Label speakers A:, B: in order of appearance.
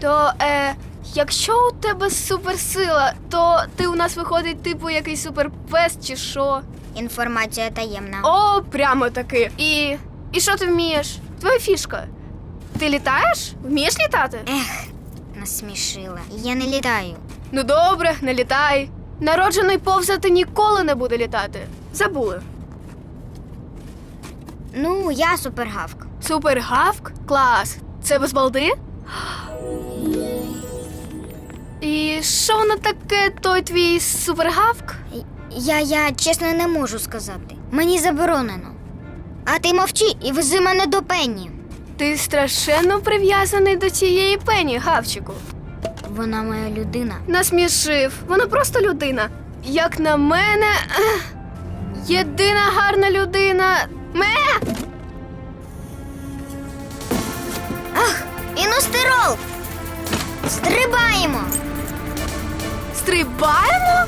A: То е, якщо у тебе суперсила, то ти у нас виходить типу якийсь суперпес чи що?
B: Інформація таємна.
A: О, прямо таки. І. І що ти вмієш? Твоя фішка. Ти літаєш? Вмієш літати?
B: Ех, насмішила. Я не літаю.
A: Ну добре, не літай. Народжений повзати ніколи не буде літати. Забули.
B: Ну, я супергавк.
A: Супергавк? Клас. Це без балди? І що воно таке, той твій супергавк?
B: Я, я чесно не можу сказати. Мені заборонено. А ти мовчи і вези мене до пені.
A: Ти страшенно прив'язаний до цієї пені, гавчику.
B: Вона моя людина.
A: Насмішив. Вона просто людина. Як на мене, ех, єдина гарна людина. Ме!
B: Ах, іностерол! Стрибаємо!
A: Стрибаємо?